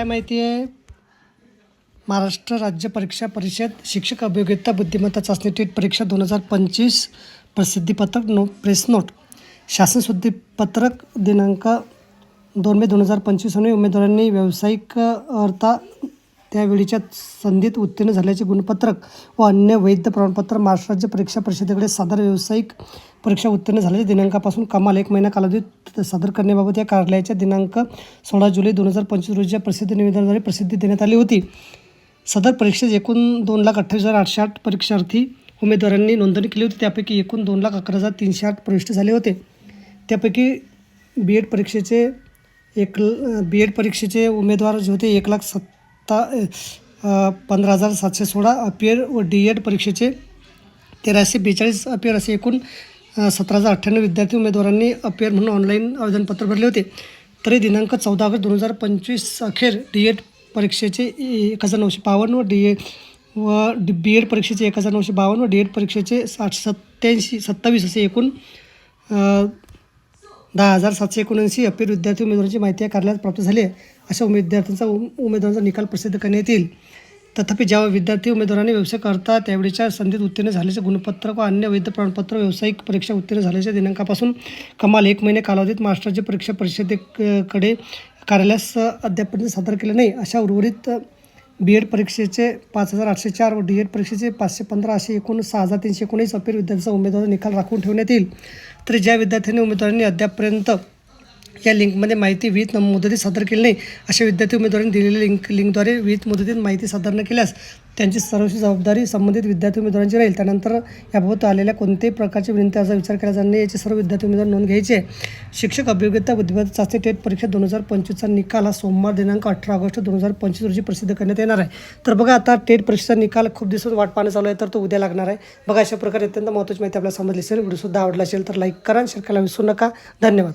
काय माहिती आहे? महाराष्ट्र राज्य परीक्षा परिषद शिक्षक अभियोग्यता बुद्धिमत्ता चाचणी टेट परीक्षा दोन हजार पंचवीस प्रसिद्धीपत्रक नो प्रेस नोट. शासन शुद्धीपत्रक दिनांक दोन मे दोन हजार पंचवीस आणि उमेदवारांनी व्यावसायिक अर्था त्यावेळीच्या संधीत उत्तीर्ण झाल्याचे गुणपत्रक व अन्य वैध प्रमाणपत्र महाराष्ट्र राज्य परीक्षा परिषदेकडे सादर व्यावसायिक परीक्षा उत्तीर्ण झाल्याच्या दिनांकापासून कमाल एक महिना कालावधीत सादर करण्याबाबत या कार्यालयाच्या दिनांक सोळा जुलै दोन हजार पंचवीस रोजीच्या प्रसिद्ध निवेदनाद्वारे प्रसिद्धी देण्यात आली होती. सदर परीक्षेत एकूण दोन लाख अठ्ठावीस हजार आठशे आठ परीक्षार्थी उमेदवारांनी नोंदणी केली होती. त्यापैकी एकूण दोन लाख अकरा हजार तीनशे आठ प्रविष्ट झाले होते. त्यापैकी बी एड परीक्षेचे एक बी एड परीक्षेचे उमेदवार जे होते एक लाख सत् आत्ता पंधरा हजार सातशे सोळा अपियर व डी एड परीक्षेचे तेराशे बेचाळीस अपियर असे एकूण सतरा हजार अठ्ठ्याण्णव विद्यार्थी उमेदवारांनी अपियर म्हणून ऑनलाईन आवेदनपत्र भरले होते. तरी दिनांक चौदा ऑगस्ट दोन हजार पंचवीस अखेर डी एड परीक्षेचे एक हजार नऊशे बावन्न व डी ए व डी बी एड परीक्षेचे एक हजार नऊशे बावन्न व डी एड परीक्षेचे साठ सत्त्याऐंशी सत्तावीस असे एकूण दहा हजार सातशे एकोणऐंशी अपील विद्यार्थी उमेदवारांची माहिती या कार्यालयात प्राप्त झाली आहे. अशा विद्यार्थ्यांचा उमेदवारांचा निकाल प्रसिद्ध करण्यात येईल तथापि ज्या विद्यार्थी उमेदवारांनी व्यवसाय करता त्यावेळीच्या संधीत उत्तीर्ण झाल्याचे गुणपत्र व अन्य वैध प्रमाणपत्र व्यावसायिक परीक्षा उत्तीर्ण झाल्याच्या दिनांकापासून कमाल एक महिने कालावधीत महाराष्ट्र परीक्षा परिषदेकडे कार्यालयास अद्यापर्यंत सादर केले नाही. अशा उर्वरित बी एड परीक्षेचे पाच हजार आठशे चार व डी एड परीक्षेचे पाचशे पंधरा असे एकूण सहा हजार तीनशे एकोणीस अपेर विद्यार्थ्यांचा उमेदवार निकाल राखून ठेवण्यात येईल. तर ज्या विद्यार्थ्यांनी उमेदवारांनी अद्यापपर्यंत या लिंकमध्ये माहिती विहित मुदतीत सादर केली नाही अशा विद्यार्थी उमेदवारांनी दिलेल्या लिंक लिंकद्वारे विहित मुदतीत माहिती सादर न केल्यास त्यांची सर्वशी जबाबदारी संबंधित विद्यार्थी उमेदवारांची राहील. त्यानंतर याबाबत आलेल्या कोणत्याही प्रकारच्या विनंतीचा विचार केला जाणार नाही. याचे सर्व विद्यार्थी उमेदवार नोंद घ्यायची. आहे शिक्षक अभियोग्यता बुद्धिमत्ता चाचणी टेट परीक्षा दोन हजार पंचवीसचा निकाल हा सोमवार दिनांक अठरा ऑगस्ट दोन हजार पंचवीस रोजी प्रसिद्ध करण्यात येणार आहे. तर बघा आता टेट परीक्षेचा निकाल खूप दिवसात वाट पाहणं चालू आहे तर तो उद्या लागणार आहे. बघा अशा प्रकारे अत्यंत महत्त्वाची माहिती आपल्याला समजली असेल व्हिडिओसुद्धा आवडला असेल तर लाईक करा शेअर करायला विसरू नका. धन्यवाद.